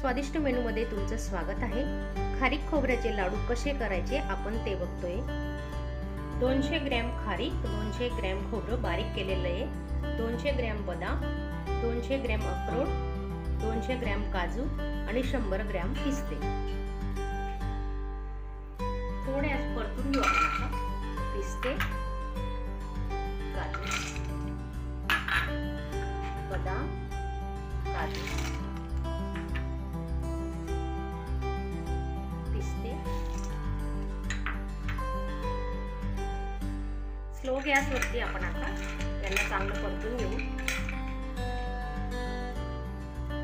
स्वादिष्ट मेनूमध्ये तुमचं स्वागत आहे. खारीक खोबऱ्याचे लाडू कसे करायचे आपण ते बघतोय. दोनशे ग्रॅम खारीक दोनशे ग्रॅम खोबरं बारीक केलेलं आहे. दोनशे ग्रॅम बदाम दोनशे ग्रॅम अक्रोड दोनशे ग्रॅम काजू आणि शंभर ग्रॅम पिस्ते. थोडे परतून घेऊ आपण पिस्ते काजू बदाम काजू. स्लो गॅसवरती आपण आता यांना चांगलं परतून घेऊ.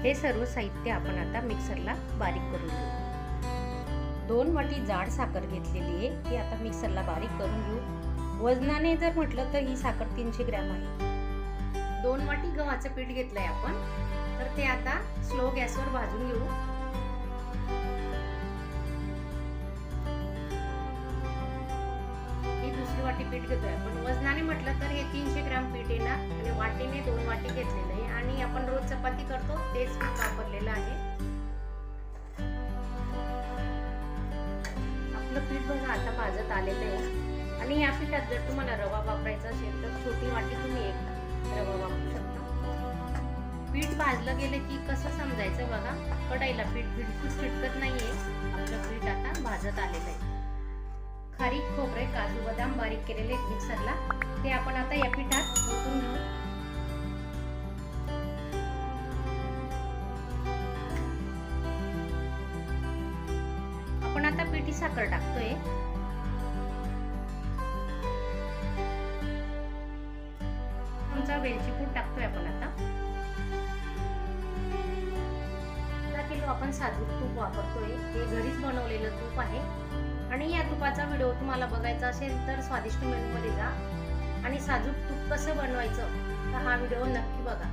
हे सर्व साहित्य आपण आता मिक्सरला बारीक करून घेऊ. दोन वाटी जाड साखर घेतलेली आहे ती आता मिक्सरला बारीक करून घेऊ. वजनाने जर म्हटलं तर ही साखर तीनशे ग्रॅम आहे. दोन वाटी गव्हाचं पीठ घेतलंय आपण तर ते आता स्लो गॅसवर भाजून घेऊ. पीठ घेतोय. पण वजनाने म्हटलं तर हे तीनशे ग्राम पीठ येणार आणि वाटीने दोन वाटी घेतलेलं आहे. आणि आपण रोज चपाती करतो तेच पीठ वापरलेलं आहे. आपलं पीठ बघा आता भाजत आलेलं आहे. आणि या पिठात जर तुम्हाला रवा वापरायचा असेल तर छोटी वाटी तुम्ही एक रवा वापरू शकता. पीठ भाजलं गेलं की कसं समजायचं बघा. कढाईला पीठ बिलकुल चिटकत नाहीये. आपलं पीठ आता भाजत आलेलं आहे. खारीक खोबरे काजू बदाम बारीक केलेले मिक्सरला. ते आपण आता या पिठात ओतून घेऊ. आपण आता पिठी साखर टाकतोय. आमचा वेलची पूड टाकतोय आपण आता. किलो आपण साजूक तूप वापरतोय. हे घरीच बनवलेलं तूप आहे. आणि या तुपाचा व्हिडिओ तुम्हाला बघायचा असेल तर स्वादिष्ट मेनूमध्ये जा. आणि साजूक तूप कसं बनवायचं तर हा व्हिडिओ नक्की बघा.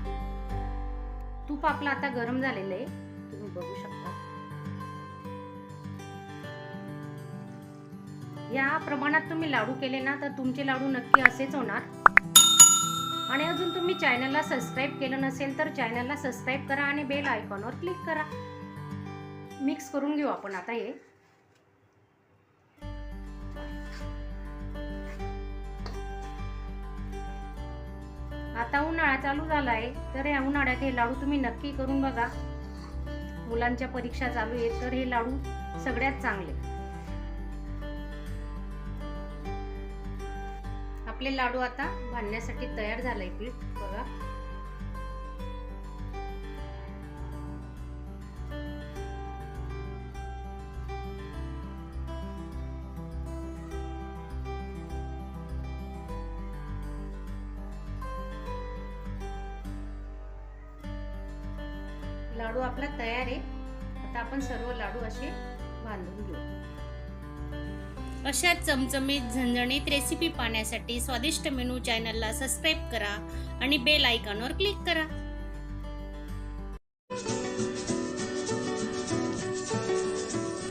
तूप आपलं आता गरम झालेलं आहे. तुम्ही बघू शकता. या प्रमाणात तुम्ही लाडू केले ना तर तुमचे लाडू नक्की असेच होणार. आणि अजून तुम्ही चॅनलला सबस्क्राईब केलं नसेल तर चॅनलला सबस्क्राईब करा आणि बेल आयकॉनवर क्लिक करा. मिक्स करून घेऊ आपण आता हे. आता उन्हाळा चालू झाला आहे तर या उन्हाळ्यात हे लाडू तुम्ही नक्की करून बघा. मुलांच्या परीक्षा चालू आहेत तर हे लाडू सगळ्यात चांगले. आपले लाडू आता बांधण्यासाठी तयार झालंय पीठ बघा. लाडू आपला तयार आहे. आता आपण सर्व लाडू असे बांधून घेऊ. अशा चमचमीत झणझणीत रेसिपी पाहण्यासाठी स्वादिष्ट मेनू चॅनलला सबस्क्राईब करा आणि बेल आयकॉनवर क्लिक करा.